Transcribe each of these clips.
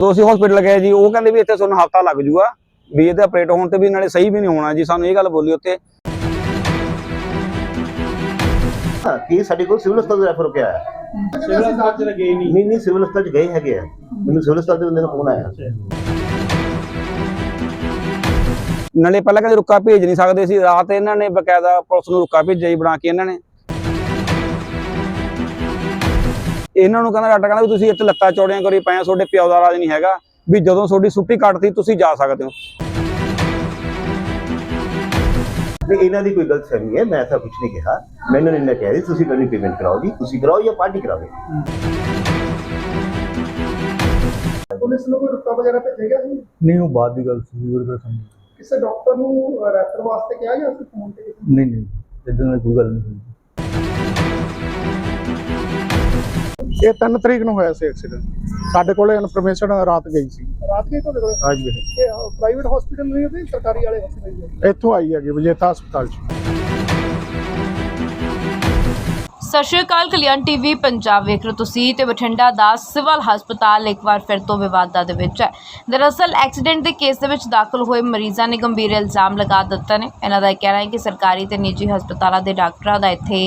ਜਦੋਂ ਅਸੀਂ ਹਸਪੀਟਲ ਗਏ ਜੀ ਉਹ ਕਹਿੰਦੇ ਵੀ ਇੱਥੇ ਤੁਹਾਨੂੰ ਹਫਤਾ ਲੱਗ ਜੂਗਾ ਵੀ ਇਹਦੇ ਆਪਰੇਟ ਹੋਣ ਤੇ ਵੀ ਨਾਲੇ ਸਹੀ ਵੀ ਨਹੀਂ ਹੋਣਾ ਜੀ ਸਾਨੂੰ ਇਹ ਗੱਲ ਬੋਲੀ ਉੱਥੇ। ਹਾਂ, ਕੀ ਸਾਡੇ ਕੋਲ ਸਿਵਲ ਹਸਪਤਾਲ ਰੈਫਰ ਹੋ ਕੇ ਆਇਆ? ਸਿਵਲ ਹਸਪਤਾਲ ਚ ਗਏ ਨਹੀਂ। ਨਹੀਂ ਨਹੀਂ ਸਿਵਲ ਹਸਪਤਾਲ ਚ ਗਏ ਹੈਗੇ ਆ। ਮੈਨੂੰ ਸਿਵਲ ਹਸਪਤਾਲ ਦੇ ਬੰਦੇ ਦਾ ਫੋਨ ਆਇਆ। ਨਾਲੇ ਪਹਿਲਾਂ ਕਹਿੰਦੇ ਰੁੱਕਾ ਭੇਜ ਨਹੀਂ ਸਕਦੇ ਸੀ ਰਾਤ ਇਹਨਾਂ ਨੇ ਬਕਾਇਦਾ ਪੁਲਿਸ ਨੂੰ ਰੁੱਕਾ ਭੇਜਿਆ ਜੀ ਬਣਾ ਕੇ ਇਹਨਾਂ ਨੇ। ਇਹਨਾਂ ਨੂੰ ਕਹਿੰਦਾ ਡਾਕਟਰ ਕਹਿੰਦਾ ਵੀ ਤੁਸੀਂ ਇੱਥੇ ਲੱਤਾਂ ਚੌੜੀਆਂ ਕਰੀ ਪਏ ਆ ਤੁਹਾਡੇ ਪਿਓ ਦਾ ਰਾਜ ਨਹੀਂ ਹੈਗਾ ਵੀ ਜਦੋਂ ਤੁਹਾਡੀ ਛੁੱਟੀ ਕੱਟਦੀ ਤੁਸੀਂ ਜਾ ਸਕਦੇ ਹੋ। ਨਹੀਂ ਇਹਨਾਂ ਦੀ ਕੋਈ ਗਲਤ ਫਹਿਮੀ ਹੈ ਮੈਂ ਤਾਂ ਕੁਝ ਨਹੀਂ ਕਿਹਾ। ਮੈਨੂੰ ਇਹਨਾਂ ਕਹਿ ਰਹੀ ਤੁਸੀਂ ਮੈਨੂੰ ਪੇਮੈਂਟ ਕਰਾਓ ਜੀ ਤੁਸੀਂ ਕਰਾਓ ਜਾਂ ਪਾਰਟੀ ਕਰਾਵੇ ਪੁਲਿਸ ਨੂੰ ਕੋਈ ਰੁਕਾ ਵਗੈਰਾ ਭੇਜਿਆ ਗਿਆ ਸੀ? ਨਹੀਂ ਉਹ ਬਾਅਦ ਦੀ ਗੱਲ ਸੀ ਉਹ ਫਿਰ ਸਮਝ ਕਿਸੇ ਡਾਕਟਰ ਨੂੰ ਰੈਫਰ ਵਾਸਤੇ ਕਿਹਾ ਗਿਆ ਸੀ ਫੋਨ ਤੇ? ਨਹੀਂ ਨਹੀਂ ਇਦਾਂ ਦੀ ਕੋਈ ਗੱਲ ਨਹੀਂ ਹੋਈ। ਇਹ 3 ਤਰੀਕ ਨੂੰ ਹੋਇਆ ਸੀ ਐਕਸੀਡੈਂਟ ਸਾਡੇ ਕੋਲੇ ਇਨਫੋਰਮੇਸ਼ਨ ਰਾਤ ਗਈ ਸੀ। ਰਾਤ ਗਏ ਤੁਹਾਡੇ ਕੋਲ? ਵੀ ਇਹ ਪ੍ਰਾਈਵੇਟ ਹਸਪੀਟਲ ਨਹੀਂ ਹੁੰਦੇ ਸਰਕਾਰੀ ਵਾਲੇ ਹਸਪੀਟਲ ਇੱਥੋਂ ਆਈ ਹੈਗੀ ਵਿਜੇਤਾ ਹਸਪਤਾਲ ਚ। ਸਤਿ ਸ਼੍ਰੀ ਅਕਾਲ, ਕਲਿਆਣ ਟੀਵੀ ਪੰਜਾਬ ਵੇਖ ਰਹੇ ਤੁਸੀਂ ਤੇ ਬਠਿੰਡਾ ਦਾ ਸਿਵਲ ਹਸਪਤਾਲ ਇੱਕ ਵਾਰ ਫਿਰ ਤੋਂ ਵਿਵਾਦਾਂ ਦੇ ਵਿੱਚ ਹੈ। ਦਰਅਸਲ, ਐਕਸੀਡੈਂਟ ਦੇ ਕੇਸ ਦੇ ਵਿੱਚ ਦਾਖਲ ਹੋਏ ਮਰੀਜ਼ਾਂ ਨੇ ਗੰਭੀਰ ਇਲਜ਼ਾਮ ਲਗਾ ਦਿੱਤਾ ਨੇ। ਇਹਨਾਂ ਦਾ ਇਹ ਕਹਿਣਾ ਹੈ ਕਿ ਸਰਕਾਰੀ ਤੇ ਨਿੱਜੀ ਹਸਪਤਾਲਾਂ ਦੇ ਡਾਕਟਰਾਂ ਦਾ ਇੱਥੇ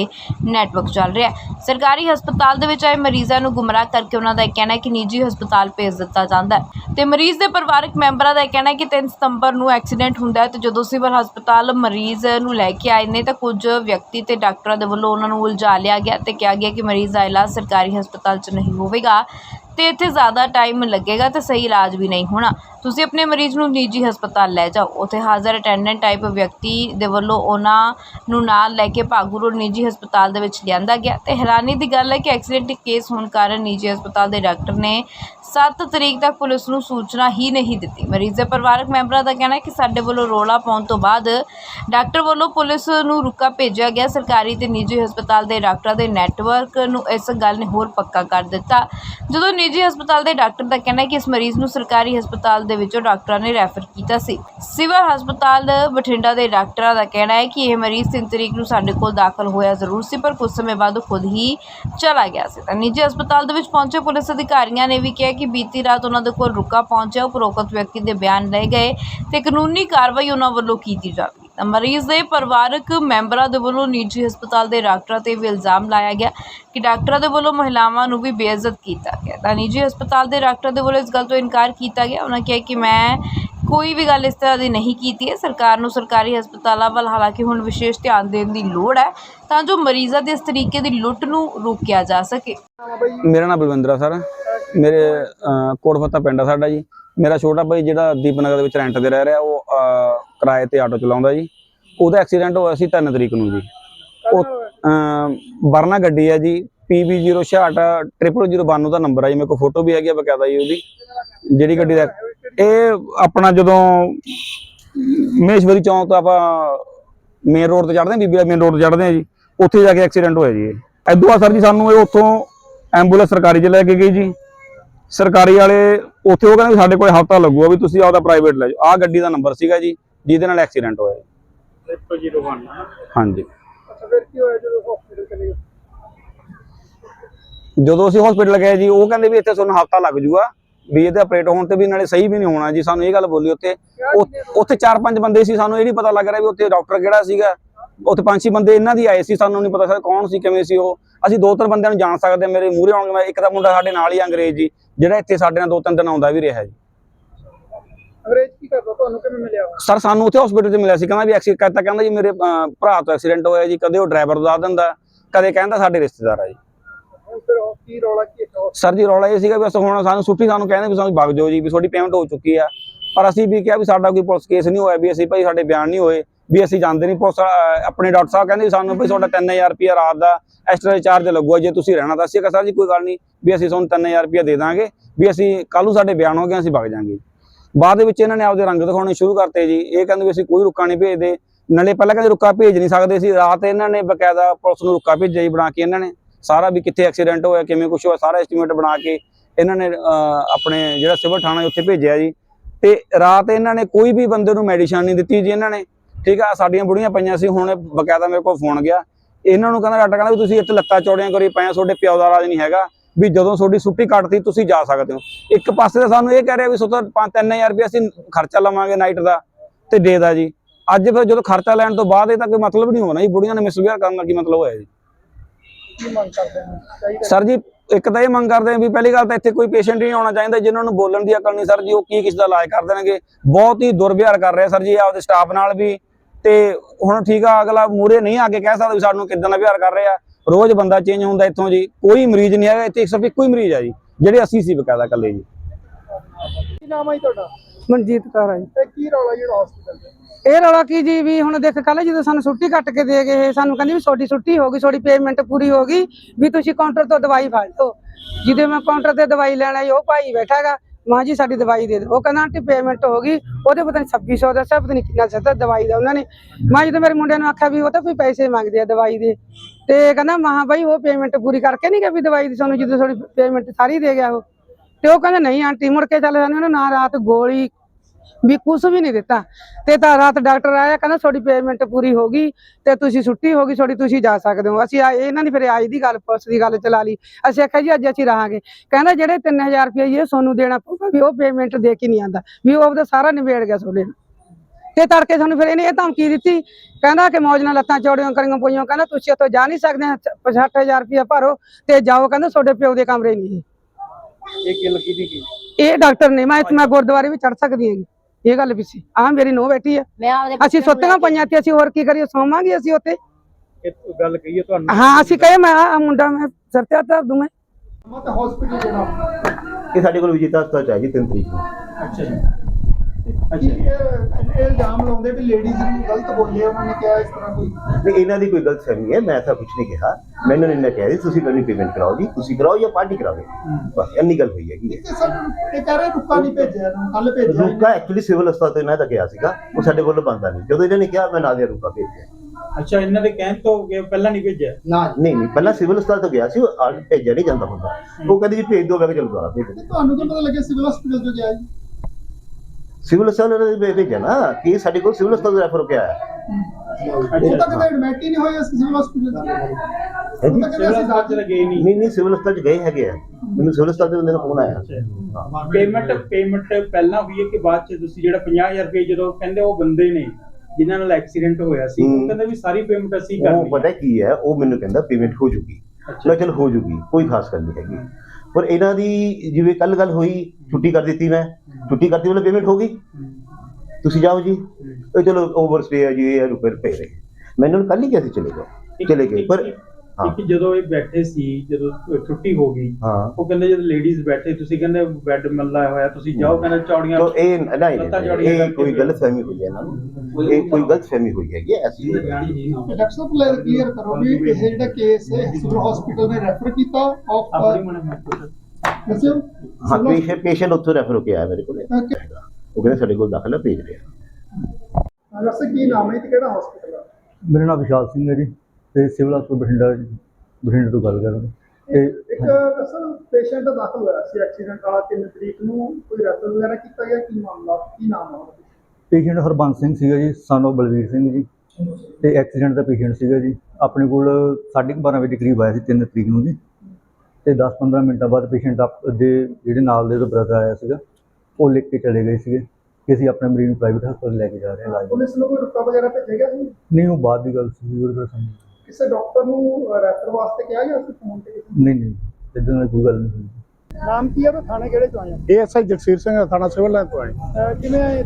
ਨੈਟਵਰਕ ਚੱਲ ਰਿਹਾ ਹੈ। ਸਰਕਾਰੀ ਹਸਪਤਾਲ ਦੇ ਵਿੱਚ ਆਏ ਮਰੀਜ਼ਾਂ ਨੂੰ ਗੁੰਮਰਾਹ ਕਰਕੇ ਉਹਨਾਂ ਦਾ ਇਹ ਕਹਿਣਾ ਹੈ ਕਿ ਨਿੱਜੀ ਹਸਪਤਾਲ ਭੇਜ ਦਿੱਤਾ ਜਾਂਦਾ ਹੈ। ਤੇ ਮਰੀਜ਼ ਦੇ ਪਰਿਵਾਰਕ ਮੈਂਬਰਾਂ ਦਾ ਇਹ ਕਹਿਣਾ ਹੈ ਕਿ 3 ਸਤੰਬਰ ਨੂੰ ਐਕਸੀਡੈਂਟ ਹੁੰਦਾ ਹੈ ਤੇ ਜਦੋਂ ਸਿਵਲ ਹਸਪਤਾਲ ਮਰੀਜ਼ ਨੂੰ ਲੈ ਕੇ ਆਏ ਨੇ ਤਾਂ ਕੁਝ ਵਿਅਕਤੀ ਤੇ ਡਾਕਟਰਾਂ ਦੇ ਵੱਲੋਂ ਉਹਨਾਂ ਨੂੰ ਉਲਝਾ ਲਿਆ ਗਿਆ ਤੇ ਕਿਹਾ ਗਿਆ ਕਿ ਮਰੀਜ਼ ਦਾ ਇਲਾਜ ਸਰਕਾਰੀ ਹਸਪਤਾਲ 'ਚ ਨਹੀਂ ਹੋਵੇਗਾ। ਤੇ ਇੱਥੇ ਜ਼ਿਆਦਾ ਟਾਈਮ ਲੱਗੇਗਾ ਤੇ ਸਹੀ ਇਲਾਜ ਵੀ ਨਹੀਂ ਹੋਣਾ। ਤੁਸੀਂ ਆਪਣੇ ਮਰੀਜ਼ ਨੂੰ ਨਿੱਜੀ ਹਸਪਤਾਲ ਲੈ ਜਾਓ। ਉੱਥੇ ਹਾਜ਼ਰ ਅਟੈਂਡੈਂਟ ਟਾਈਪ ਵਿਅਕਤੀ ਦੇ ਵੱਲੋਂ ਉਹਨਾਂ ਨੂੰ ਨਾਲ ਲੈ ਕੇ ਭਾਗੂ ਰੋਡ ਨਿੱਜੀ ਹਸਪਤਾਲ ਦੇ ਵਿੱਚ ਲਿਆਂਦਾ ਗਿਆ ਤੇ ਹੈਰਾਨੀ ਦੀ ਗੱਲ ਹੈ ਕਿ ਐਕਸੀਡੈਂਟ ਕੇਸ ਹੋਣ ਕਾਰਨ ਨਿੱਜੀ ਹਸਪਤਾਲ ਦੇ ਡਾਕਟਰ ਨੇ 7 ਤਰੀਕ ਤੱਕ ਪੁਲਿਸ ਨੂੰ ਸੂਚਨਾ ਹੀ ਨਹੀਂ ਦਿੱਤੀ। ਮਰੀਜ਼ ਦੇ ਪਰਿਵਾਰਕ ਮੈਂਬਰਾਂ ਦਾ ਕਹਿਣਾ ਹੈ ਕਿ ਸਾਡੇ ਵੱਲੋਂ ਰੋਲਾ ਪਾਉਣ ਤੋਂ ਬਾਅਦ ਡਾਕਟਰ ਵੱਲੋਂ ਪੁਲਿਸ ਨੂੰ ਰੁਕਾ ਭੇਜਿਆ ਗਿਆ। ਸਰਕਾਰੀ ਤੇ ਨਿੱਜੀ ਹਸਪਤਾਲ ਦੇ ਡਾਕਟਰਾਂ ਦੇ ਨੈਟਵਰਕ ਨੂੰ ਇਸ ਗੱਲ ਨੇ ਹੋਰ ਪੱਕਾ ਕਰ ਦਿੱਤਾ। ਜਦੋਂ ਨਿੱਜੀ ਹਸਪਤਾਲ ਦੇ ਡਾਕਟਰ ਦਾ ਕਹਿਣਾ ਹੈ ਕਿ ਇਸ ਮਰੀਜ਼ ਨੂੰ ਸਰਕਾਰੀ ਹਸਪਤਾਲ ਦੇ ਵਿੱਚੋਂ ਡਾਕਟਰਾਂ ਨੇ ਰੈਫਰ ਕੀਤਾ ਸੀ। ਸਿਵਲ ਹਸਪਤਾਲ ਬਠਿੰਡਾ ਦੇ ਡਾਕਟਰਾਂ ਦਾ ਕਹਿਣਾ ਹੈ ਕਿ ਇਹ ਮਰੀਜ਼ 3 ਤਰੀਕ ਨੂੰ ਸਾਡੇ ਕੋਲ ਦਾਖਲ ਹੋਇਆ ਜ਼ਰੂਰ ਸੀ, ਪਰ ਕੁਝ ਸਮੇਂ ਬਾਅਦ ਖੁਦ ਹੀ ਚਲਾ ਗਿਆ ਸੀ। ਤਾਂ ਨਿੱਜੀ ਹਸਪਤਾਲ ਦੇ ਵਿੱਚ ਪਹੁੰਚੇ ਪੁਲਿਸ ਅਧਿਕਾਰੀਆਂ ਨੇ ਵੀ ਕਿਹਾ ਕਿ ਬੀਤੀ ਰਾਤ ਉਹਨਾਂ ਦੇ ਕੋਲ ਰੁਕਾ ਪਹੁੰਚਿਆ, ਉਪਰੋਕਤ ਵਿਅਕਤੀ ਦੇ ਬਿਆਨ ਲਏ ਗਏ ਤੇ ਕਾਨੂੰਨੀ ਕਾਰਵਾਈ ਉਹਨਾਂ ਵੱਲੋਂ ਕੀਤੀ ਜਾਵੇ ਤਾਂ ਮਰੀਜ਼ ਦੇ ਪਰਿਵਾਰਕ ਮੈਂਬਰਾਂ ਦੇ ਵੱਲੋਂ ਨਿੱਜੀ ਹਸਪਤਾਲ ਦੇ ਡਾਕਟਰਾਂ ਤੇ ਵੀ ਇਲਜ਼ਾਮ ਲਾਇਆ ਗਿਆ ਕਿ ਡਾਕਟਰਾਂ ਦੇ ਵੱਲੋਂ ਮਹਿਲਾਵਾਂ ਨੂੰ ਵੀ ਬੇਇੱਜ਼ਤ ਕੀਤਾ ਗਿਆ। ਤਾਂ ਨਿੱਜੀ ਹਸਪਤਾਲ ਦੇ ਡਾਕਟਰ ਦੇ ਵੱਲੋਂ ਇਸ ਗੱਲ ਤੋਂ ਇਨਕਾਰ ਕੀਤਾ ਗਿਆ। ਉਹਨਾਂ ਕਿਹਾ ਕਿ ਮੈਂ ਕੋਈ ਵੀ ਗੱਲ ਇਸ ਤਰ੍ਹਾਂ ਦੀ ਨਹੀਂ ਕੀਤੀ ਹੈ। ਸਰਕਾਰ ਨੂੰ ਸਰਕਾਰੀ ਹਸਪਤਾਲਾਂ ਵੱਲ ਹਾਲਾਂਕਿ ਹੁਣ ਵਿਸ਼ੇਸ਼ ਧਿਆਨ ਦੇਣ ਦੀ ਲੋੜ ਹੈ ਤਾਂ ਜੋ ਮਰੀਜ਼ਾਂ ਦੇ ਇਸ ਤਰੀਕੇ ਦੀ ਲੁੱਟ ਨੂੰ ਰੋਕਿਆ ਜਾ ਸਕੇ। ਮੇਰਾ ਨਾਮ ਬਲਵਿੰਦਰ ਸਰ ਮੇਰੇ ਅਹ, ਪਿੰਡ ਆ ਸਾਡਾ ਜੀ। ਮੇਰਾ ਛੋਟਾ ਭਾਈ ਜਿਹੜਾ ਦੀਪਨਗਰ ਦੇ ਵਿੱਚ ਰੈਂਟ ਤੇ ਰਹਿ ਰਿਹਾ ਉਹ ਕਿਰਾਏ ਤੇ ਆਟੋ ਚਲਾਉਂਦਾ ਜੀ। ਉਹਦਾ ਐਕਸੀਡੈਂਟ ਹੋਇਆ ਸੀ 3 ਤਰੀਕ ਨੂੰ ਜੀ। ਉਹ ਵਰਨਾ ਗੱਡੀ ਹੈ ਜੀ। PB066 0092 ਦਾ ਨੰਬਰ ਆ ਜੀ। ਮੇਰੇ ਕੋਲ ਫੋਟੋ ਵੀ ਹੈਗੀ ਆ ਬਕਾਇਦਾ ਜੀ ਉਹਦੀ। ਜਿਹੜੀ ਗੱਡੀ ਦਾ ਇਹ ਆਪਣਾ ਜਦੋਂ ਮਹੇਸ਼ਵਰੀ ਚੌਂਕ ਤੋਂ ਆਪਾਂ ਮੇਨ ਰੋਡ ਤੇ ਚੜ੍ਹਦੇ ਹਾਂ ਬੀਬੀ ਮੇਨ ਰੋਡ ਤੇ ਚੜ੍ਹਦੇ ਹਾਂ ਜੀ ਉੱਥੇ ਜਾ ਕੇ ਐਕਸੀਡੈਂਟ ਹੋਇਆ ਜੀ ਇਦੋਂ ਬਾਅਦ ਸਰ ਜੀ ਸਾਨੂੰ ਇਹ ਉੱਥੋਂ ਐਂਬੂਲੈਂਸ ਸਰਕਾਰੀ 'ਚ ਲੈ ਕੇ ਗਈ ਜੀ। ਸਰਕਾਰੀ ਵਾਲੇ ਉੱਥੇ ਉਹ ਕਹਿੰਦੇ ਸਾਡੇ ਕੋਲ ਹਫਤਾ ਲੱਗੂਗਾ ਵੀ ਤੁਸੀਂ ਆਪਦਾ ਪ੍ਰਾਈਵੇਟ ਲੈ ਜਾਓ। ਆਹ ਗੱਡੀ ਦਾ ਨੰਬਰ ਸੀਗਾ ਜੀ ਜਿਹਦੇ ਨਾਲ ਐਕਸੀਡੈਂਟ ਹੋਇਆ ਜੀ। 001 ਹਾਂਜੀ। ਅੱਛਾ ਫਿਰ ਕੀ ਹੋਇਆ ਜਦੋਂ ਹਸਪੀਟਲ ਚਲੇ ਗਏ? ਜਦੋਂ ਅਸੀਂ ਹਸਪੀਟਲ ਗਏ ਜੀ ਉਹ ਕਹਿੰਦੇ ਵੀ ਇੱਥੇ ਤੁਹਾਨੂੰ ਹਫਤਾ ਲੱਗ ਜੂਗਾ। ਵੀ ਇਹਦੇ ਆਪਰੇਟ ਹੋਣ ਤੇ ਵੀ ਨਾਲੇ ਸਹੀ ਵੀ ਨਹੀਂ ਹੋਣਾ ਜੀ ਸਾਨੂੰ ਇਹ ਗੱਲ ਬੋਲੀ ਉੱਥੇ। ਉਹ- ਉੱਥੇ ਚਾਰ ਪੰਜ ਬੰਦੇ ਸੀ ਸਾਨੂੰ ਇਹ ਨਹੀਂ ਪਤਾ ਲੱਗ ਰਿਹਾ ਵੀ ਉੱਥੇ ਡਾਕਟਰ ਕਿਹੜਾ ਸੀਗਾ। ਉੱਥੇ ਪੰਜ ਛੇ ਬੰਦੇ ਇਹਨਾਂ ਦੀ ਆਏ ਸੀ ਸਾਨੂੰ ਨਹੀਂ ਪਤਾ ਸਰ ਕੌਣ ਸੀ ਕਿਵੇਂ ਸੀ ਉਹ। ਅਸੀਂ ਦੋ ਤਿੰਨ ਬੰਦਿਆਂ ਨੂੰ ਜਾਣ ਸਕਦੇ ਮੇਰੇ ਮੂਹਰੇ ਆਉਣਗੇ ਮੈਂ ਇੱਕ ਦਾ ਮੁੰਡਾ ਸਾਡੇ ਨਾਲ ਹੀ ਅੰਗਰੇਜ਼ ਜੀ ਜਿਹੜਾ ਇੱਥੇ ਸਾਡੇ ਨਾਲ ਦੋ ਤਿੰਨ ਦਿਨ ਆਉਂਦਾ ਵੀ ਰਿਹਾ ਜੀ। ਅੰਗਰੇਜ਼ ਕੀ ਕਰਦਾ? ਤੁਹਾਨੂੰ ਕਿਵੇਂ ਮਿਲਿਆ? ਸਰ ਸਾਨੂੰ ਉੱਥੇ ਹਸਪੀਟਲ 'ਚ ਮਿਲਿਆ ਸੀ। ਕਹਿੰਦਾ ਵੀ ਐਕਸੀਡੈਂਟ ਕਹਿੰਦਾ ਜੀ ਮੇਰੇ ਭਰਾ ਤੋਂ ਐਕਸੀਡੈਂਟ ਹੋਇਆ ਜੀ ਕਦੇ ਉਹ ਡਰਾਈਵਰ ਦਾ ਦਿੰਦਾ ਕਦੇ ਕਹਿੰਦਾ ਸਾਡੇ ਰਿਸ਼ਤੇਦਾਰ ਆ ਜੀ। ਕੀ ਰੌਲਾ ਕੀ ਸਰ ਜੀ, ਰੌਲਾ ਇਹ ਸੀਗਾ ਵੀ ਅਸਾਂ ਹੁਣ ਸਾਨੂੰ ਸੁੱਟੀ ਸਾਨੂੰ ਕਹਿੰਦੇ ਵੀ ਸਾਨੂੰ ਵਗ ਜਾਓ ਜੀ, ਵੀ ਤੁਹਾਡੀ ਪੇਮੈਂਟ ਹੋ ਚੁੱਕੀ ਆ। ਪਰ ਅਸੀਂ ਵੀ ਕਿਹਾ ਵੀ ਸਾਡਾ ਕੋਈ ਪੁਲਿਸ ਕੇਸ ਨਹੀਂ ਹੋਇਆ, ਵੀ ਅਸੀਂ ਭਾਈ ਸਾਡੇ ਬਿਆਨ ਨਹੀਂ ਹੋਏ, ਵੀ ਅਸੀਂ ਜਾਂਦੇ ਨਹੀਂ। ਪੁਲਿਸ ਆਪਣੇ ਡਾਕਟਰ ਸਾਹਿਬ ਕਹਿੰਦੇ ਵੀ ਸਾਨੂੰ ਭਾਈ ਤੁਹਾਡਾ 3000 ਰੁਪਇਆ ਰਾਤ ਦਾ ਐਕਸਟਰਾ ਚਾਰਜ ਲੱਗੂਗਾ, ਜੇ ਤੁਸੀਂ ਰਹਿਣਾ ਤਾਂ। ਅਸੀਂ ਕਿਹਾ, ਸਰ ਜੀ, ਕੋਈ ਗੱਲ ਨਹੀਂ, ਵੀ ਅਸੀਂ ਤੁਹਾਨੂੰ 3000 ਰੁਪਇਆ ਦੇ ਦਾਂਗੇ, ਵੀ ਅਸੀਂ ਕੱਲ ਨੂੰ ਸਾਡੇ ਬਿਆਨ ਹੋ ਗਏ, ਅਸੀਂ ਵਗ ਜਾਾਂਗੇ। ਬਾਅਦ ਦੇ ਵਿੱਚ ਇਹਨਾਂ ਨੇ ਆਪਦੇ ਰੰਗ ਦਿਖਾਉਣੇ ਸ਼ੁਰੂ ਕਰਤੇ ਜੀ। ਇਹ ਕਹਿੰਦੇ ਵੀ ਅਸੀਂ ਕੋਈ ਰੁੱਕਾ ਨਹੀਂ ਭੇਜਦੇ। ਨਾਲੇ ਪਹਿਲਾਂ ਕਹਿੰਦੇ ਰੁੱਕਾ ਭੇਜ ਨਹੀਂ ਸਕਦੇ ਸੀ। ਰਾਤ ਇਹਨਾਂ ਨੇ ਬਕਾਇਦਾ ਪੁਲਿਸ ਨੂੰ ਰੁੱਕਾ ਭੇਜਿਆ ਜੀ ਬਣਾ ਕੇ ਇਹਨਾਂ ਨੇ। ਸਾਰਾ ਵੀ ਕਿੱਥੇ ਐਕਸੀਡੈਂਟ ਹੋਇਆ ਕਿਵੇਂ ਕੁਝ ਹੋਇਆ ਸਾਰਾ ਐਸਟੀਮੇਟ ਬਣਾ ਕੇ ਇਹਨਾਂ ਨੇ ਅਹ, ਆਪਣੇ ਜਿਹੜਾ ਸਿਵਲ ਥਾਣਾ ਉੱਥੇ ਭੇਜਿਆ ਜੀ। ਤੇ ਰਾਤ ਇਹਨਾਂ ਨੇ ਕੋਈ ਵੀ ਬੰਦੇ ਨੂੰ ਮੈਡੀਸਨ ਨਹੀਂ ਦਿੱਤੀ ਜੀ ਇਹਨਾਂ ਨੇ। ਠੀਕ ਆ ਸਾਡੀਆਂ ਬੁੜੀਆਂ ਪਈਆਂ ਸੀ ਹੁਣ ਬਕਾਇਦਾ ਮੇਰੇ ਕੋਲ ਫੋਨ ਗਿਆ। ਇਹਨਾਂ ਨੂੰ ਕਹਿੰਦਾ ਡਾਕਟਰ ਕਹਿੰਦਾ ਵੀ ਤੁਸੀਂ ਇੱਥੇ ਲੱਤਾਂ ਚੌੜੀਆਂ ਕਰੀ ਪਏ ਤੁਹਾਡੇ ਪਿਓ ਦਾ ਰਾਜ ਨਹੀਂ ਹੈਗਾ। ਵੀ ਜਦੋਂ ਤੁਹਾਡੀ ਛੁੱਟੀ ਕੱਟਦੀ ਤੁਸੀਂ ਜਾ ਸਕਦੇ ਹੋ। ਇੱਕ ਪਾਸੇ ਤਾਂ ਸਾਨੂੰ ਇਹ ਕਹਿ ਰਿਹਾ ਵੀ ਸੋ ਤਾਂ 3000 ਰੁਪਏ ਅਸੀਂ ਖਰਚਾ ਲਵਾਂਗੇ ਨਾਈਟ ਦਾ ਤੇ ਡੇ ਦਾ ਜੀ। ਅੱਜ ਫਿਰ ਜਦੋਂ ਖਰਚਾ ਲੈਣ ਤੋਂ ਬਾਅਦ ਇਹ ਤਾਂ ਕੋਈ ਮਤਲਬ ਨਹੀਂ ਹੋਣਾ ਜੀ ਬੁੜੀਆਂ ਨੇ ਮਿਸਬਿਹੇਵ ਕਰਨ ਦਾ ਕੀ ਮਤਲਬ ਹੋਇਆ ਜੀ। ਕੀ ਮੰਗ ਕਰਦੇ ਹੋ? ਚਾਹੀਦਾ ਸਰ ਜੀ ਇੱਕ ਤਾਂ ਇਹ ਮੰਗ ਕਰਦੇ ਆ ਵੀ ਪਹਿਲੀ ਗੱਲ ਤਾਂ ਇੱਥੇ ਕੋਈ ਪੇਸ਼ੈਂਟ ਨਹੀਂ ਆਉਣਾ ਚਾਹੀਦਾ ਜਿਨ੍ਹਾਂ ਨੂੰ ਬੋਲਣ ਦੀ ਅਕਲ ਨਹੀਂ ਸਰ ਜੀ ਉਹ ਕੀ ਕਿਸ ਦਾ ਇਲਾਜ ਕਰ ਦੇਣਗੇ। ਬਹੁਤ ਹੀ ਦੁਰਵਿਹਾਰ ਕਰ ਰਹੇ ਸਰ ਜੀ ਆਪਦੇ ਸਟਾਫ ਨਾਲ ਵੀ। ਤੇ ਹੁਣ ਠੀਕ ਆ ਅਗਲਾ ਮੂਰੇ ਨਹੀਂ ਆ ਕੇ ਕਹਿ ਸਕਦਾ ਵੀ ਸਾਨੂੰ ਕਿੱਦਾਂ ਦਾ ਵਿਹਾਰ ਕਰ ਰਹੇ ਰੋਜ਼ ਬੰਦਾ ਚੇਂਜ ਹੁੰਦਾ ਇੱਥੋਂ ਜੀ ਕੋਈ ਮਰੀਜ਼ ਨਹੀਂ ਹੈਗਾ ਇੱਥੇ ਸਿਰਫ ਇੱਕੋ ਹੀ ਮਰੀਜ਼ ਆ ਜੀ ਜਿਹੜੇ ਅਸੀਂ ਸੀ ਬਕਾਇਦਾ ਇਕੱਲੇ ਜੀ। ਕੀ ਨਾਮ ਹੈ ਤੁਹਾਡਾ? ਮਨਜੀਤ ਕੌਰ ਆ ਜੀ। ਤੇ ਕੀ ਰੌਲਾ ਜਿਹੜਾ ਹਸਪੀਟਲ ਦਾ? ਇਹ ਰੌਲਾ ਕੀ ਜੀ ਵੀ ਹੁਣ ਦੇਖ ਕੱਲ ਜਦੋਂ ਸਾਨੂੰ ਛੁੱਟੀ ਕੱਟ ਕੇ ਦੇ ਗਏ ਸਾਨੂੰ ਕਹਿੰਦੇ ਵੀ ਤੁਹਾਡੀ ਛੁੱਟੀ ਹੋ ਗਈ ਤੁਹਾਡੀ ਪੇਮੈਂਟ ਪੂਰੀ ਹੋ ਗਈ ਵੀ ਤੁਸੀਂ ਕਾਊਂਟਰ ਤੋਂ ਦਵਾਈ ਫੜ ਲਓ। ਜਿਹਦੇ ਮੈਂ ਕਾਊਂਟਰ ਤੇ ਦਵਾਈ ਲੈਣ ਆਈ ਉਹ ਭਾਈ ਬੈਠਾਗਾ ਮਾਂ ਜੀ ਸਾਡੀ ਦਵਾਈ ਦੇ ਦਿਓ। ਉਹ ਕਹਿੰਦਾ ਆਂਟੀ ਪੇਮੈਂਟ ਹੋ ਗਈ। ਉਹਦੇ ਪਤਾ ਨਹੀਂ 2600 ਦੱਸਿਆ ਪਤਾ ਨਹੀਂ ਕਿੰਨਾ ਦੱਸਿਆ ਦਵਾਈ ਦਾ ਉਹਨਾਂ ਨੇ। ਮਾਂ ਜਦੋਂ ਮੇਰੇ ਮੁੰਡਿਆਂ ਨੂੰ ਆਖਿਆ ਵੀ ਉਹ ਤਾਂ ਕੋਈ ਪੈਸੇ ਮੰਗਦੇ ਆ ਦਵਾਈ ਦੇ। ਤੇ ਕਹਿੰਦਾ ਮਹਾ ਬਾਈ ਉਹ ਪੇਮੈਂਟ ਪੂਰੀ ਕਰਕੇ ਨਹੀਂ ਗਿਆ ਵੀ ਦਵਾਈ ਦੀ ਸਾਨੂੰ ਜਦੋਂ ਤੁਹਾਡੀ ਪੇਮੈਂਟ ਸਾਰੀ ਦੇ ਗਿਆ ਉਹ? ਤੇ ਉਹ ਕਹਿੰਦੇ, ਨਹੀਂ ਆਂਟੀ, ਮੁੜ ਕੇ ਚੱਲ ਸਾਨੂੰ ਨਾ ਰਾਤ ਗੋਲੀ ਵੀ ਕੁਝ ਵੀ ਨਹੀਂ ਦਿੱਤਾ। ਤੇ ਤਾਂ ਰਾਤ ਡਾਕਟਰ ਆਇਆ, ਕਹਿੰਦਾ, ਤੁਹਾਡੀ ਪੇਮੈਂਟ ਪੂਰੀ ਹੋ ਗਈ ਤੇ ਤੁਸੀਂ ਛੁੱਟੀ ਹੋ ਗਈ, ਤੁਹਾਡੀ ਤੁਸੀਂ ਜਾ ਸਕਦੇ ਹੋ। ਅਸੀਂ ਆ- ਇਹਨਾਂ ਨੇ ਫਿਰ ਅੱਜ ਦੀ ਗੱਲ, ਪੁਲਿਸ ਦੀ ਗੱਲ ਚਲਾ ਲਈ। ਅਸੀਂ ਆਖਿਆ ਜੀ, ਅੱਜ ਅਸੀਂ ਰਹਾਂਗੇ। ਕਹਿੰਦਾ, ਜਿਹੜੇ 3000 ਰੁਪਏ ਇਹ ਤੁਹਾਨੂੰ ਦੇਣਾ ਪਊਗਾ, ਵੀ ਉਹ ਪੇਮੈਂਟ ਦੇ ਕੇ ਨਹੀਂ ਆਂਦਾ, ਵੀ ਉਹ ਆਪਦਾ ਸਾਰਾ ਨਿਬੇੜ ਗਿਆ ਤੁਹਾਡੇ ਨਾਲ। ਤੇ ਤੜਕੇ ਸਾਨੂੰ ਫਿਰ ਇਹਨੇ ਇਹ ਧਮਕੀ ਦਿੱਤੀ। ਕਹਿੰਦਾ ਕਿ ਮੌਜ ਨਾਲ ਲੱਤਾਂ ਚੌੜੀਆਂ ਕਰੀਆਂ ਪਈਆਂ, ਕਹਿੰਦਾ, ਤੁਸੀਂ ਇੱਥੋਂ ਜਾ ਨਹੀਂ ਸਕਦੇ 65000 ਰੁਪਏ ਭਰੋ ਤੇ ਜਾਓ। ਕਹਿੰਦਾ, ਤੁਹਾਡੇ ਪਿਓ ਦੇ ਕਮਰੇ ਨਹੀਂ ਇਹ ਇਹ ਕੀ ਲੱਗੀ ਦੀ ਕੀ? ਇਹ ਡਾਕਟਰ ਨੇ ਮੈਂ ਇੱਥੇ ਮੈਂ ਗੁਰਦੁਆਰੇ ਵੀ ਚੜ ਸਕਦੀ ਹੈਗੀ। ਇਹ ਗੱਲ ਵੀ ਸੀ। ਆ ਮੇਰੀ ਨੋ ਬੈਠੀ ਹੈ ਮੈਂ ਆਪਦੇ ਅਸੀਂ ਸੁੱਤੀਆਂ ਪਈਆਂ ਤੇ ਅਸੀਂ ਹੋਰ ਕੀ ਕਰੀਏ? ਸੌਵਾਂਗੇ ਅਸੀਂ ਉੱਤੇ ਇਹ ਗੱਲ ਕਹੀ ਹੈ ਤੁਹਾਨੂੰ? ਹਾਂ ਅਸੀਂ ਕਹੇ ਮੈਂ ਆਹ ਮੁੰਡਾ ਮੈਂ ਸਿਰ ਤੇ ਹੱਥ ਧਰ ਦੂੰ ਮੈਂ। ਮਤ ਹਸਪੀਟਲ ਜਿਹੜਾ ਇਹ ਸਾਡੇ ਕੋਲ ਵਿਜੇਤਾ ਹਸਪਤਾਲ ਚ ਹੈ ਜੀ 3 ਤਰੀਕ ਨੂੰ। ਅੱਛਾ ਜੀ। ਕੀ ਇਹ ਇਲਜ਼ਾਮ ਲਾਉਂਦੇ ਵੀ ਲੇਡੀਜ਼ ਨੂੰ ਗਲਤ ਬੋਲੇ ਉਹਨਾਂ ਨੇ ਕਿਹਾ ਇਸ ਤਰ੍ਹਾਂ ਕੋਈ। ਨਹੀਂ ਇਹਨਾਂ ਦੀ ਕੋਈ ਗਲਤਫਹਿਮੀ ਹੈ ਮੈਂ ਤਾਂ ਕੁਝ ਨਹੀਂ ਕਿਹਾ। ਮੈਨੂੰ ਇਹਨਾਂ ਕਹਿ ਰਹੀ ਤੁਸੀਂ ਮੈਨੂੰ ਪੇਮੈਂਟ ਕਰਾਓ ਜੀ ਤੁਸੀਂ ਕਰਾਓ ਜਾਂ ਪਾਰਟੀ ਕਰਾਵੇ ਬਸ ਇੰਨੀ ਗੱਲ ਹੋਈ ਹੈਗੀ ਹੈ। ਸਰ ਇਹ ਕਹਿ ਰਹੇ ਰੁਕਾ ਨਹੀਂ ਭੇਜਿਆ ਕੱਲ ਭੇਜਿਆ ਰੁਕਾ ਐਕਚੁਅਲੀ ਸਿਵਲ ਹਸਪਤਾਲ ਤੋਂ ਇਹਨਾਂ ਦਾ ਗਿਆ ਸੀਗਾ ਉਹ ਸਾਡੇ ਕੋਲ ਬੰਦਾ ਨਹੀਂ। ਜਦੋਂ ਇਹਨਾਂ ਨੇ ਕਿਹਾ ਮੈਂ ਨਾਲ ਦੇ ਰੁਕਾ ਭੇਜਿਆ। ਅੱਛਾ ਇਹਨਾਂ ਦੇ ਕਹਿਣ ਤੋਂ ਕਿ ਪਹਿਲਾਂ ਨਹੀਂ ਭੇਜਿਆ? ਨਾ। ਨਹੀਂ ਨਹੀਂ ਪਹਿਲਾਂ ਸਿਵਲ ਹਸਪਤਾਲ ਤੋਂ ਗਿਆ ਸੀ ਉਹ ਆ- ਭੇਜਿਆ ਨਹੀਂ ਜਾਂਦਾ ਹੁੰਦਾ। ਉਹ ਕਹਿੰਦੇ ਜੀ ਭੇਜ ਦਿਓ ਮੈਂ ਕਿਹਾ ਚਲੋ ਦੁਬਾਰਾ ਭੇਜ ਦਿਓ। ਤੁਹਾਨੂੰ ਕੀ ਪਤਾ ਲੱਗਿਆ ਸਿਵਲ ਹਸਪੀਟਲ ਤੋਂ ਗਿਆ ਜੀ? ਸਿਵਲ ਹਸਪਤਾਲ ਨੇ ਭੇ- ਭੇਜਿਆ ਨਾ ਕਿ ਸਾਡੇ ਕੋਲ ਸਿਵਲ ਹਸਪਤਾਲ ਰੈਫਰ ਹੋ ਕੇ ਆਇਆ। ਉਹ ਤਾਂ ਕਦੇ ਐਡਮਿਟ ਹੀ ਨਹੀਂ ਹੋਇਆ ਸੀ ਸਿਵਲ ਹਸਪੀਟਲ ਦਾ ਹੈ? ਉਹ ਤਾਂ ਅਸੀਂ ਗਏ ਨਹੀਂ। ਨਹੀਂ ਨਹੀਂ ਸਿਵਲ ਹਸਪਤਾਲ ਚ ਗਏ ਹੈਗੇ ਆ। ਮੈਨੂੰ ਸਿਵਲ ਹਸਪਤਾਲ ਦੇ ਬੰਦੇ ਦਾ ਫੋਨ ਆਇਆ। ਪੇਮੈਂਟ ਪੇਮੈਂਟ ਪਹਿਲਾਂ ਹੋਈ ਹੈ ਕਿ ਬਾਅਦ ਚ ਤੁਸੀਂ ਜਿਹੜਾ 50000 ਰੁਪਏ ਜਦੋਂ ਕਹਿੰਦੇ ਉਹ ਬੰਦੇ ਨੇ ਜਿਨ੍ਹਾਂ ਨਾਲ ਐਕਸੀਡੈਂਟ ਹੋਇਆ ਸੀ ਹੂੰ। ਉਹ ਕਹਿੰਦੇ ਵੀ ਸਾਰੀ ਪੇਮੈਂਟ ਅਸੀਂ ਉਹ ਕਰਨੀ ਪਤਾ ਕੀ ਹੈ ਉਹ ਮੈਨੂੰ ਕਹਿੰਦਾ ਪੇਮੈਂਟ ਹੋ ਜੂਗੀ। ਮੈਂ ਚਲ ਹੋ ਜੂਗੀ ਕੋਈ ਖਾਸ ਗੱਲ ਨਹੀਂ ਹੈਗੀ। ਪਰ ਇਹਨਾਂ ਦੀ ਜਿਵੇਂ ਕੱਲ ਗੱਲ ਹੋਈ ਛੁੱਟੀ ਕਰ ਦਿੱਤੀ ਮੈਂ। ਛੁੱਟੀ ਕਰਤੀ ਮਤਲਬ ਪੇਮੈਂਟ ਹੋ ਗਈ? ਤੁਸੀਂ ਜਾਓ ਜੀ। ਉਹ ਚਲੋ ਓਵਰ ਸਟੇ ਹੈ ਜੀ ਇਹ ਰੁਪਏ ਪੈ ਰਹੇ ਮੈਨੂੰ ਕੱਲ ਹੀ ਕਿਹਾ ਸੀ ਚਲੇ ਜਾਓ। ਚਲੇ ਗਏ ਪਰ ਹਾਂ। ਇੱਕ ਜਦੋਂ ਇਹ ਬੈਠੇ ਸੀ ਜਦੋਂ ਛੁੱਟੀ ਹੋ ਗਈ ਹਾਂ। ਉਹ ਕਹਿੰਦੇ ਜਦੋਂ ਲੇਡੀਜ਼ ਬੈਠੇ ਤੁਸੀਂ ਕਹਿੰਦੇ ਬੈੱਡ ਮੱਲਾ ਹੋਇਆ ਤੁਸੀਂ ਜਾਓ ਕਹਿੰਦੇ ਚੌੜੀਆਂ ਤੋ ਇਹ ਨਹੀਂ ਇਹ ਕੋਈ ਗਲਤ ਫਹਿਮੀ ਹੋਈ ਹੈ ਨੂੰ। ਇਹ ਕੋਈ ਗਲਤ ਫਹਿਮੀ ਹੋਈ ਹੈ, ਗੱਲ ਨਹੀਂ। ਡਾਕਟਰ ਸਾਹਿਬ ਕਲੀਅਰ ਕਰੋ ਵੀ ਇਹ ਜਿਹੜਾ ਕੇਸ ਹੈ ਸਿਵਲ ਹਸਪੀਟਲ ਨੇ ਰੈਫਰ ਕੀਤਾ ਆਫ ਆਪਣੀ ਮਨ ਮੈਂ ਦੱਸਿਓ ਹਾਂ ਪੇਸ਼ੈਂਟ ਪੇਸ਼ੈਂਟ ਉੱਥੋਂ ਰੈਫਰ ਹੋ ਕੇ ਆਇਆ ਮੇਰੇ ਕੋਲੇ। Okay. ਉਹ ਕਹਿੰਦੇ ਸਾਡੇ ਕੋਲ ਦਾਖਲਾ ਭੇਜ ਰਿਹਾ। ਸਾਹਿਬ ਕੀ ਨਾਮ ਹੈ ਤੇ ਕਿਹੜਾ ਹਸਪੀਟਲ ਹੈ ਮੇਰਾ ਨਾਮ ਵਿਸ਼ਾਲ ਸਿੰਘ ਹੈ ਜੀ ਤੇ ਸਿਵਲ ਹਸਪਤਾਲ ਬਠਿੰਡਾ ਬਠਿੰਡਾ ਤੋਂ ਗੱਲ ਕਰ ਰਿਹਾ। ਤੇ ਇੱਕ ਅਸਲ ਪੇਸ਼ੈਂਟ ਦਾਖਲ ਹੋਇਆ ਸੀ ਐਕਸੀਡੈਂਟ ਵਾਲਾ 3 ਤਰੀਕ ਨੂੰ ਕੋਈ ਰੈਫਰ ਵਗੈਰਾ ਕੀਤਾ ਗਿਆ? ਕੀ ਮਾਮਲਾ ਕੀ ਨਾਮ ਹੈ ਉਹਦਾ? ਪੇਸ਼ੈਂਟ ਹਰਬੰਸ ਸਿੰਘ ਸੀਗਾ ਜੀ ਸਾਨੂੰ ਬਲਵੀਰ ਸਿੰਘ ਜੀ। ਤੇ ਐਕਸੀਡੈਂਟ ਦਾ ਪੇਸ਼ੈਂਟ ਸੀਗਾ ਜੀ। ਆਪਣੇ ਕੋਲ 12:30 ਵਜੇ ਦੇ ਕਰੀਬ ਆਇਆ ਸੀ 3 ਤਰੀਕ ਨੂੰ ਜੀ। ਤੇ 10-15 ਮਿੰਟਾਂ ਬਾਅਦ ਪੇਸ਼ੈਂਟ ਦੇ ਜਿਹੜੇ ਨਾਲ ਦੇ ਉਹਦਾ ਬ੍ਰਦਰ ਆਇਆ ਸੀਗਾ ਉਹ ਲਿਖ ਕੇ ਚਲੇ ਗਏ ਸੀਗੇ ਕਿ ਅਸੀਂ ਆਪਣੇ ਮਰੀਜ਼ ਨੂੰ ਪ੍ਰਾਈਵੇਟ ਹਸਪਤਾਲ ਲੈ ਕੇ ਜਾ ਰਹੇ ਹਾਂ ਇਲਾਜ। ਪੁਲਿਸ ਨੂੰ ਕੋਈ ਰੁਕਾ ਵਗੈਰਾ ਸੀ? ਨਹੀਂ ਉਹ ਬਾਅਦ ਦੀ ਗੱਲ ਸੀ ਉਹਦੇ ਬਾਰੇ ਸਾਨੂੰ ਕਿਸੇ ਡਾਕਟਰ ਨੂੰ ਰੈਫਰ ਵਾਸਤੇ ਕਿਹਾ ਗਿਆ ਸੀ ਫੋਨ ਤੇ ਨਹੀਂ ਨਹੀਂ ਇਦਾਂ ਦੀ ਕੋਈ ਗੱਲ ਨਹੀਂ ਹੋਈ। ਨਾਮ ਕੀ ਹੈ ਤੇ ਥਾਣੇ ਕਿਹੜੇ ਤੋਂ ਆਏ ਹੋ? ਏਐਸਆਈ ਜਗਸੀਰ ਸਿੰਘ ਥਾਣਾ ਸਿਵਲ ਲਾਈਨ ਤੋਂ ਆਏ। ਕਿਵੇਂ ਆਏ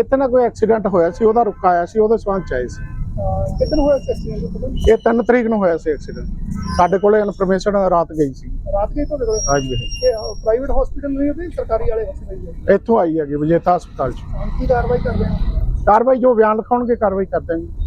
ਇੱਥੇ ਨਾ ਕੋਈ ਐਕਸੀਡੈਂਟ ਹੋਇਆ ਸੀ ਉਹਦਾ ਰੁਕਾ ਆਇਆ ਸੀ ਉਹਦੇ ਸੰਬੰਧ ਚ ਆਏ ਸੀ। ਅਹ ਕਿੱਦਣ ਹੋਇਆ ਸੀ ਐਕਸੀਡੈਂਟ ਇਹ 3 ਤਰੀਕ ਨੂੰ ਹੋਇਆ ਸੀ ਐਕਸੀਡੈਂਟ ਸਾਡੇ ਕੋਲੇ ਇਨਫੋਰਮੇਸ਼ਨ ਰਾਤ ਗਈ ਸੀ। ਰਾਤ ਗਏ ਤੁਹਾਡੇ ਕੋਲ? ਇਹ ਪ੍ਰਾਈਵੇਟ ਹਸਪੀਟਲ ਨਹੀਂ ਹੁੰਦੇ ਸਰਕਾਰੀ ਵਾਲੇ ਹਸਪੀਟਲ ਇੱਥੋਂ ਆਈ ਹੈਗੀ ਵਿਜੇਤਾ ਹਸਪਤਾਲ ਚ। ਕੀ ਕਾਰਵਾਈ ਕਰ ਰਹੇ ਹੋ ਕਾਰਵਾਈ ਜੋ ਬਿਆਨ ਲਿਖਾਉਣਗੇ ਕਾਰਵਾਈ ਕਰ ਦਾਂਗੇ